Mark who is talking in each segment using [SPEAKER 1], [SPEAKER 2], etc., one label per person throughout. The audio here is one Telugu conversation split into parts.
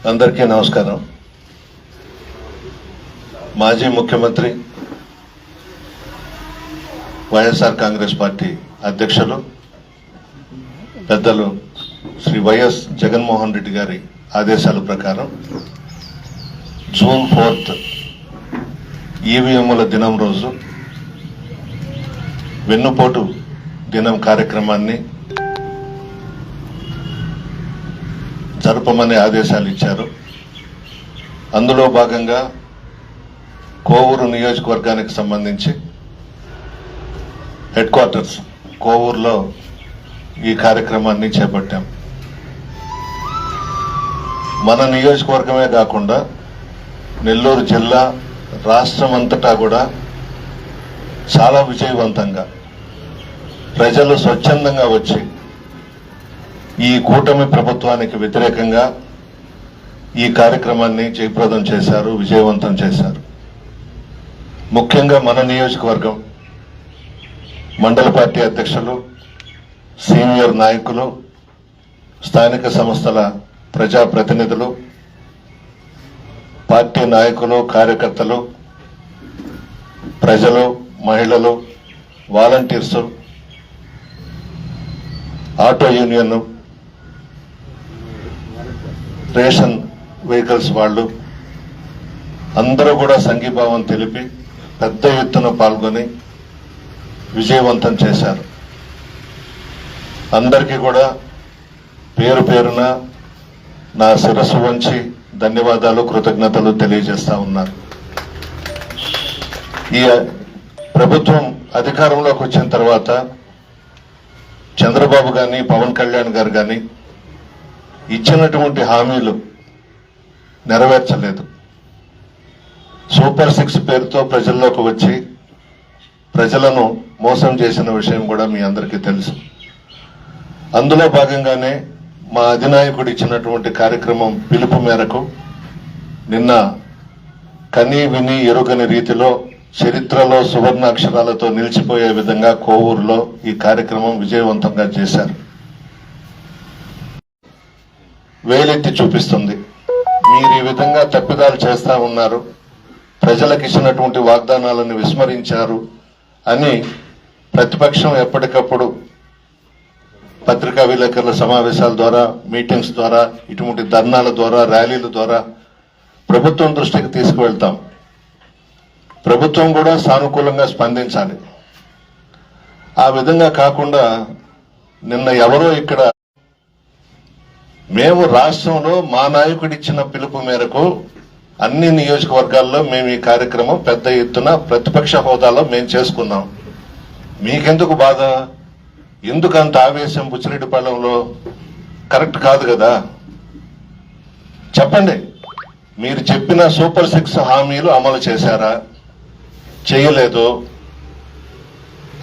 [SPEAKER 1] అందరికీ నమస్కారం. మాజీ ముఖ్యమంత్రి వైఎస్ఆర్ కాంగ్రెస్ పార్టీ అధ్యక్షులు పెద్దలు శ్రీ వైఎస్ జగన్మోహన్ రెడ్డి గారి ఆదేశాల ప్రకారం జూన్ ఫోర్త్ ఈవీఎంల దినం రోజు వెన్నుపోటు దినం కార్యక్రమాన్ని జరపమని ఆదేశాలు ఇచ్చారు. అందులో భాగంగా కోవూరు నియోజకవర్గానికి సంబంధించి హెడ్ క్వార్టర్స్ కోవూరులో ఈ కార్యక్రమాన్ని చేపట్టాం. మన నియోజకవర్గమే కాకుండా నెల్లూరు జిల్లా రాష్ట్రం అంతటా కూడా చాలా విజయవంతంగా ప్రజలు స్వచ్ఛందంగా వచ్చి ఈ కూటమి ప్రభుత్వానికి వ్యతిరేకంగా ఈ కార్యక్రమాన్ని జయప్రదం చేశారు విజయవంతం చేశారు. ముఖ్యంగా మన నియోజకవర్గం మండల పార్టీ అధ్యక్షులు సీనియర్ నాయకులు స్థానిక సంస్థల ప్రజాప్రతినిధులు పార్టీ నాయకులు కార్యకర్తలు ప్రజలు మహిళలు volunteers auto union ration vehicles వాళ్ళు అందరూ కూడా సంఘీభావం తెలిపి పెద్ద ఎత్తున పాల్గొని విజయవంతం చేశారు. అందరికీ కూడా పేరు పేరున నా శిరస్సు వంచి ధన్యవాదాలు కృతజ్ఞతలు తెలియజేస్తా ఉన్నారు ఈ ప్రభుత్వం అధికారంలోకి వచ్చిన తర్వాత చంద్రబాబు గాని పవన్ కళ్యాణ్ గారు కానీ ఇచ్చినటువంటి హామీలు నెరవేర్చలేదు. సూపర్ సిక్స్ పేరుతో ప్రజల్లోకి వచ్చి ప్రజలను మోసం చేసిన విషయం కూడా మీ అందరికీ తెలుసు. అందులో భాగంగానే మా అధినాయకుడు ఇచ్చినటువంటి కార్యక్రమం పిలుపు మేరకు నిన్న కని విని ఎరుగని రీతిలో చరిత్రలో సువర్ణ అక్షరాలతో నిలిచిపోయే విధంగా కోవూరులో ఈ కార్యక్రమం విజయవంతంగా చేశారు. వేలెత్తి చూపిస్తుంది. మీరు ఈ విధంగా తప్పిదాలు చేస్తూ ఉన్నారు. ప్రజలకు ఇచ్చినటువంటి వాగ్దానాలను విస్మరించారు అని ప్రతిపక్షం ఎప్పటికప్పుడు పత్రికా విలేకరుల సమావేశాల ద్వారా మీటింగ్స్ ద్వారా ఇటువంటి ధర్నాల ద్వారా ర్యాలీల ద్వారా ప్రభుత్వం దృష్టికి తీసుకువెళ్తాం. ప్రభుత్వం కూడా సానుకూలంగా స్పందించాలి. ఆ విధంగా కాకుండా నిన్న ఎవరో ఇక్కడ మేము రాష్ట్రంలో మా నాయకుడు ఇచ్చిన పిలుపు మేరకు అన్ని నియోజకవర్గాల్లో మేము ఈ కార్యక్రమం పెద్ద ఎత్తున ప్రతిపక్ష హోదాలో మేము చేసుకున్నాం. మీకెందుకు బాధ? ఎందుకంత ఆవేశం బుచ్చిరెడ్డిపాలెంలో కరెక్ట్ కాదు కదా. చెప్పండి. మీరు చెప్పిన సూపర్ సిక్స్ హామీలు అమలు చేశారా? చేయలేదు.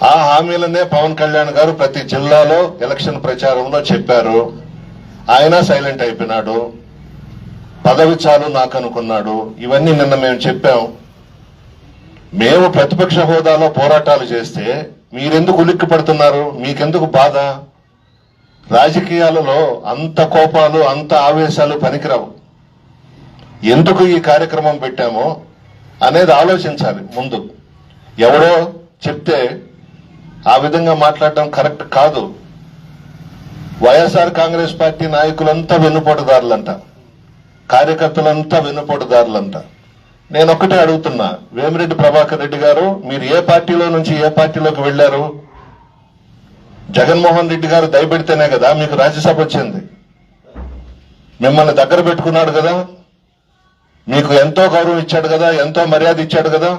[SPEAKER 1] ఆ హామీలనే పవన్ కళ్యాణ్ గారు ప్రతి జిల్లాలో ఎలక్షన్ ప్రచారంలో చెప్పారు. ఆయన సైలెంట్ అయిపోయినాడు. పదవి చాలు నాకు అనుకున్నాడు ఇవన్నీ నిన్న మేము చెప్పాం. మేము ప్రతిపక్ష హోదాలో పోరాటాలు చేస్తే మీరెందుకు ఉలిక్కి పడుతున్నారు? మీకెందుకు బాధ? రాజకీయాలలో అంత కోపాలు అంత ఆవేశాలు పనికిరావు. ఎందుకు ఈ కార్యక్రమం పెట్టామో అనేది ఆలోచించాలి ముందు. ఎవరో చెప్తే ఆ విధంగా మాట్లాడడం కరెక్ట్ కాదు. వైఎస్ఆర్ కాంగ్రెస్ పార్టీ నాయకులంతా వెన్నుపోటుదారులంట. కార్యకర్తలంతా వెన్నుపోటుదారులంట. నేను ఒక్కటే అడుగుతున్నా వేమిరెడ్డి ప్రభాకర్ రెడ్డి గారు మీరు ఏ పార్టీలో నుంచి ఏ పార్టీలోకి వెళ్ళారు జగన్మోహన్ రెడ్డి గారు దయపెడితేనే కదా మీకు రాజ్యసభ వచ్చింది. మిమ్మల్ని దగ్గర పెట్టుకున్నాడు కదా? మీకు ఎంతో గౌరవం ఇచ్చాడు కదా? ఎంతో మర్యాద ఇచ్చాడు కదా?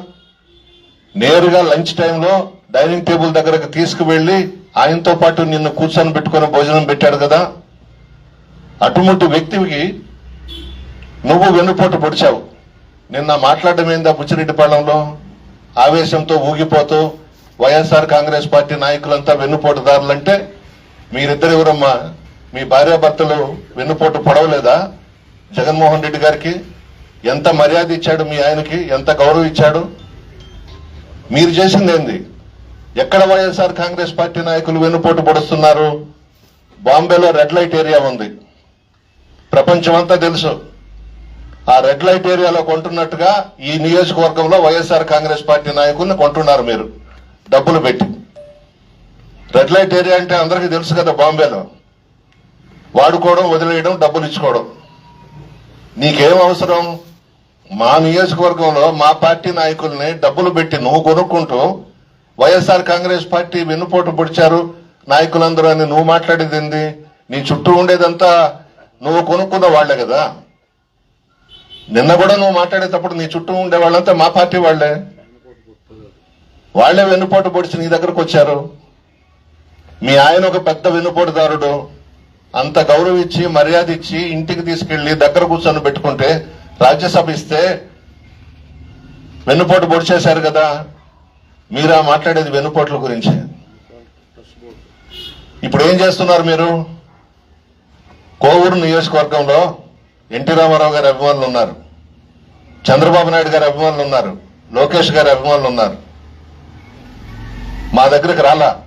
[SPEAKER 1] నేరుగా లంచ్ టైంలో డైనింగ్ టేబుల్ దగ్గరకు తీసుకువెళ్ళి ఆయనతో పాటు నిన్ను కూర్చొని పెట్టుకుని భోజనం పెట్టాడు కదా. అటువంటి వ్యక్తికి నువ్వు వెన్నుపోటు పొడిచావు. నిన్న మాట్లాడడం ఏందా బుచ్చిరెడ్డిపాళెంలో? ఆవేశంతో ఊగిపోతూ వైఎస్ఆర్ కాంగ్రెస్ పార్టీ నాయకులంతా వెన్నుపోటుదారులంటే మీరిద్దరు ఎవరమ్మా? మీ భార్యాభర్తలు వెన్నుపోటు పొడవలేదా? జగన్మోహన్ రెడ్డి గారికి ఎంత మర్యాద ఇచ్చాడు మీ ఆయనకి? ఎంత గౌరవం ఇచ్చాడు? మీరు చేసింది ఏంది? ఎక్కడ వైఎస్ఆర్ కాంగ్రెస్ పార్టీ నాయకులు వెన్నుపోటు పొడుస్తున్నారు? బాంబేలో రెడ్ లైట్ ఏరియా ఉంది. ప్రపంచమంతా తెలుసు. ఆ రెడ్ లైట్ ఏరియాలో కొంటున్నట్టుగా ఈ నియోజకవర్గంలో వైఎస్ఆర్ కాంగ్రెస్ పార్టీ నాయకుల్ని కొంటున్నారు మీరు. డబ్బులు పెట్టి. రెడ్ లైట్ ఏరియా అంటే అందరికీ తెలుసు కదా బాంబేలో. వాడుకోవడం వదిలేయడం డబ్బులు ఇచ్చుకోవడం. నీకేం అవసరం? మా నియోజకవర్గంలో మా పార్టీ నాయకుల్ని డబ్బులు పెట్టి నువ్వు కొనుక్కుంటూ వైఎస్ఆర్ కాంగ్రెస్ పార్టీ వెన్నుపోటు పొడిచారు. నాయకులందరూ అని నువ్వు మాట్లాడేది ఏంది? నీ చుట్టూ ఉండేదంతా నువ్వు కొనుక్కున్న వాళ్ళే కదా. నిన్న కూడా నువ్వు మాట్లాడేటప్పుడు నీ చుట్టూ ఉండే వాళ్ళంతా మా పార్టీ వాళ్ళే వాళ్ళే వెన్నుపోటు పొడిచి నీ దగ్గరకు వచ్చారు. మీ ఆయన ఒక పెద్ద వెన్నుపోటుదారుడు. అంత గౌరవించి మర్యాద ఇచ్చి ఇంటికి తీసుకెళ్ళి దగ్గర కూర్చొని పెట్టుకుంటే రాజ్యసభ ఇస్తే వెన్నుపోటు పొడిచేశారు కదా. మీరా మాట్లాడేది వెన్నుపోట్ల గురించి. ఇప్పుడు ఏం చేస్తున్నారు మీరు? కోవూరు నియోజకవర్గంలో ఎన్టీ రామారావు గారి అభిమానులు ఉన్నారు. చంద్రబాబు నాయుడు గారి అభిమానులు ఉన్నారు. లోకేష్ గారి అభిమానులు ఉన్నారు. మా దగ్గరకు రాలా.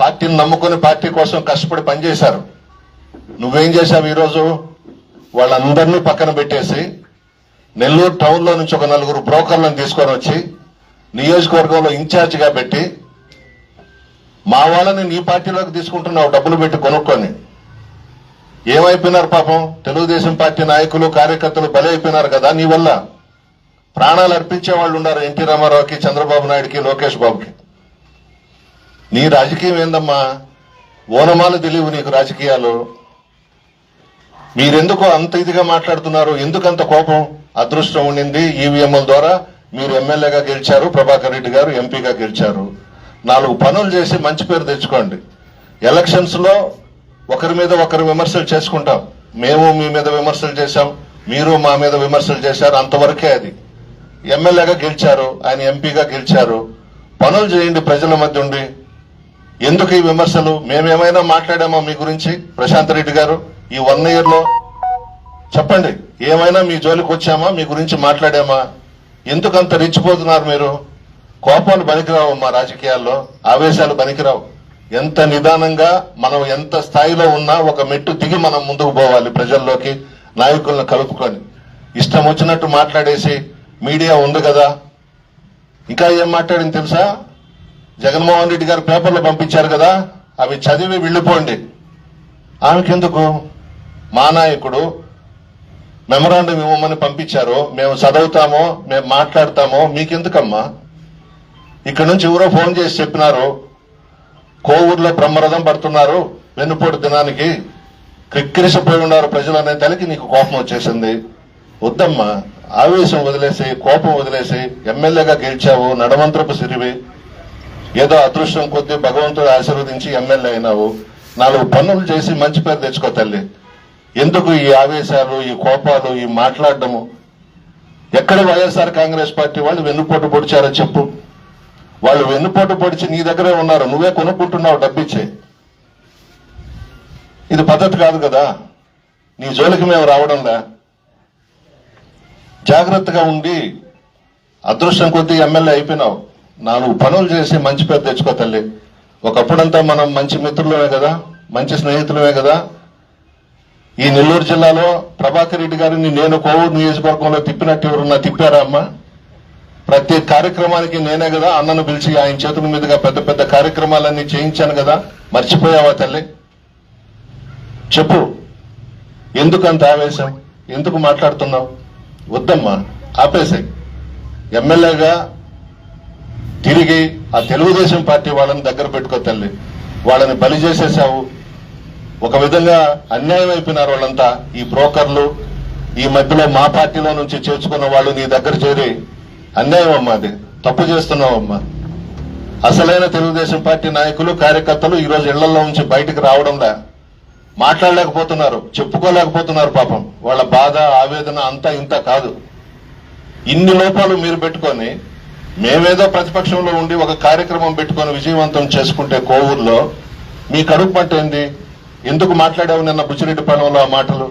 [SPEAKER 1] పార్టీని నమ్ముకుని పార్టీ కోసం కష్టపడి పనిచేశారు. నువ్వేం చేశావు ఈరోజు? వాళ్ళందరినీ పక్కన పెట్టేసి నెల్లూరు టౌన్లో నుంచి ఒక నలుగురు బ్రోకర్లను తీసుకొని వచ్చి నియోజకవర్గంలో ఇన్ఛార్జిగా పెట్టి మా వాళ్ళని నీ పార్టీలోకి తీసుకుంటున్నావు డబ్బులు పెట్టి కొనుక్కొని. ఏమైపోయినారు పాపం? తెలుగుదేశం పార్టీ నాయకులు కార్యకర్తలు బలైపోయినారు కదా నీ వల్ల. ప్రాణాలు అర్పించే వాళ్ళు ఉన్నారు ఎన్టీ రామారావుకి చంద్రబాబు నాయుడుకి లోకేష్ బాబుకి. నీ రాజకీయం ఏందమ్మా? ఓనమాలు తెలియవు నీకు రాజకీయాలు మీరెందుకు అంత ఇదిగా మాట్లాడుతున్నారు? ఎందుకంత కోపం? అదృష్టం ఉండింది ఈవీఎంల ద్వారా. మీరు ఎమ్మెల్యేగా గెలిచారు ప్రభాకర్ రెడ్డి గారు ఎంపీగా గెలిచారు. నాలుగు పనులు చేసి మంచి పేరు తెచ్చుకోండి. ఎలక్షన్స్లో ఒకరి మీద ఒకరు విమర్శలు చేసుకుంటాం. మేము మీ మీద విమర్శలు చేశాం మీరు మా మీద విమర్శలు చేశారు అంతవరకే అది. ఎమ్మెల్యేగా గెలిచారు ఆయన ఎంపీగా గెలిచారు. పనులు చేయండి ప్రజల మధ్య ఉండి. ఎందుకు ఈ విమర్శలు? మేమేమైనా మాట్లాడామా మీ గురించి? ప్రశాంత్ రెడ్డి గారు ఈ వన్ ఇయర్లో చెప్పండి. ఏమైనా మీ జోలికి వచ్చామా? మీ గురించి మాట్లాడామా? ఎందుకంత రెచ్చిపోతున్నారు మీరు? కోపాలు పనికిరావు మా రాజకీయాల్లో ఆవేశాలు పనికిరావు. ఎంత నిదానంగా మనం ఎంత స్థాయిలో ఉన్నా ఒక మెట్టు దిగి మనం ముందుకు పోవాలి ప్రజల్లోకి నాయకులను కలుపుకొని. ఇష్టం వచ్చినట్టు మాట్లాడేసి మీడియా ఉంది కదా? ఇంకా ఏం మాట్లాడింది తెలుసా? జగన్మోహన్ రెడ్డి గారు పేపర్లు పంపించారు కదా? అవి చదివి వెళ్ళిపోండి. ఆమెకెందుకు? మా నాయకుడు మెమరాండం ఇవ్వమని పంపించారు. మేము చదువుతామో మేము మాట్లాడతామో. మీకెందుకమ్మా? ఇక్కడ నుంచి ఎవరో ఫోన్ చేసి చెప్పినారు. కోవూరులో బ్రహ్మరథం పడుతున్నారు. వెన్నుపోటు దినానికి క్రిక్కిరిసిపోయి ఉన్నారు ప్రజలు అనే తలకి నీకు కోపం వచ్చేసింది. వద్దమ్మా ఆవేశం వదిలేసి కోపం వదిలేసి ఎమ్మెల్యేగా గెలిచావు నడమంత్రపు సిరివి. ఏదో అదృష్టం కొద్దీ భగవంతుడు ఆశీర్వదించి ఎమ్మెల్యే అయినావు. నాలుగు పనులు చేసి మంచి పేరు తెచ్చుకో తల్లి. ఎందుకు ఈ ఆవేశాలు ఈ కోపాలు ఈ మాట్లాడడము? ఎక్కడ వైఎస్ఆర్ కాంగ్రెస్ పార్టీ వాళ్ళు వెన్నుపోటు పొడిచారో చెప్పు. వాళ్ళు వెన్నుపోటు పొడిచి నీ దగ్గరే ఉన్నారు నువ్వే కొనుక్కుంటున్నావు డబ్బిచ్చే. ఇది పద్ధతి కాదు కదా. నీ జోలికి మేము రావడంలా జాగ్రత్తగా ఉండి అదృష్టం కొద్దీ ఎమ్మెల్యే అయిపోయినావు. నాలుగు పనులు చేసి మంచి పేరు తెచ్చుకో తల్లి. ఒకప్పుడంతా మనం మంచి మిత్రులమే కదా మంచి స్నేహితులమే కదా. ఈ నెల్లూరు జిల్లాలో ప్రభాకర్ రెడ్డి గారిని నేను కోవూరు నియోజకవర్గంలో తిప్పినట్టు ఎవరున్నా తిప్పారా అమ్మా? ప్రతి కార్యక్రమానికి నేనే కదా అన్నను పిలిచి ఆయన చేతుల మీదుగా పెద్ద పెద్ద కార్యక్రమాలన్నీ చేయించాను కదా. మర్చిపోయావా తల్లి? చెప్పు. ఎందుకు అంత ఆవేశం? ఎందుకు మాట్లాడుతున్నావు? వద్దమ్మా ఆపేసాయి. ఎమ్మెల్యేగా తిరిగి ఆ తెలుగుదేశం పార్టీ వాళ్ళని దగ్గర పెట్టుకో తల్లి. వాళ్ళని బలి చేసేసావు. ఒక విధంగా అన్యాయం అయిపోయినారు వాళ్ళంతా ఈ బ్రోకర్లు ఈ మధ్యలో మా పార్టీలో నుంచి చేర్చుకున్న వాళ్ళు నీ దగ్గర చేరి అన్యాయం అమ్మా అది. తప్పు చేస్తున్నావమ్మా అసలైన తెలుగుదేశం పార్టీ నాయకులు కార్యకర్తలు ఈరోజు ఇళ్ళలో నుంచి బయటకు రావడంలా మాట్లాడలేకపోతున్నారు చెప్పుకోలేకపోతున్నారు పాపం. వాళ్ళ బాధ ఆవేదన అంతా ఇంత కాదు. ఇన్ని లోపాలు మీరు పెట్టుకొని మేమేదో ప్రతిపక్షంలో ఉండి ఒక కార్యక్రమం పెట్టుకొని విజయవంతం చేసుకుంటే కోవూరులో మీ కడుపు పంట ఏంది? ఎందుకు మాట్లాడావు నిన్న బుచ్చిరెడ్డి పనులో ఆ మాటలు?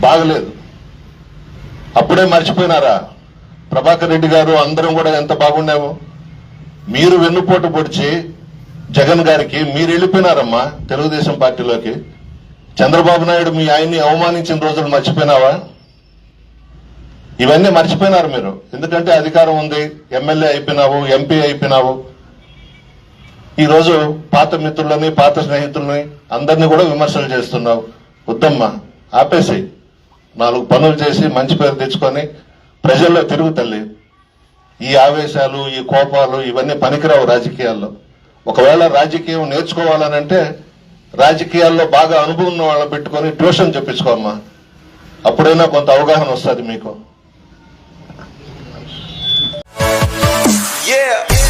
[SPEAKER 1] బాగలేదు. అప్పుడే మర్చిపోయినారా? ప్రభాకర్ రెడ్డి గారు అందరం కూడా ఎంత బాగున్నాము మీరు వెన్నుపోటు పొడిచి జగన్ గారికి మీరు వెళ్ళిపోయినారమ్మా తెలుగుదేశం పార్టీలోకి. చంద్రబాబు నాయుడు మీ ఆయన్ని అవమానించిన రోజులు మర్చిపోయినావా? ఇవన్నీ మర్చిపోయినారు మీరు. ఎందుకంటే అధికారం ఉంది ఎమ్మెల్యే అయిపోయినావు ఎంపీ అయిపోయినావు. ఈరోజు పాత మిత్రులని పాత స్నేహితులని అందరినీ కూడా విమర్శలు చేస్తున్నావు. వద్దమ్మా ఆపేసి నాలుగు పనులు చేసి మంచి పేరు తెచ్చుకొని ప్రజల్లో తిరుగు తల్లి. ఈ ఆవేశాలు ఈ కోపాలు ఇవన్నీ పనికిరావు రాజకీయాల్లో. ఒకవేళ రాజకీయం నేర్చుకోవాలనంటే రాజకీయాల్లో బాగా అనుభవం ఉన్న వాళ్ళని పెట్టుకొని ట్యూషన్ చెప్పించుకోమ్మా అప్పుడైనా కొంత అవగాహన వస్తుంది మీకు.
[SPEAKER 2] Yeah.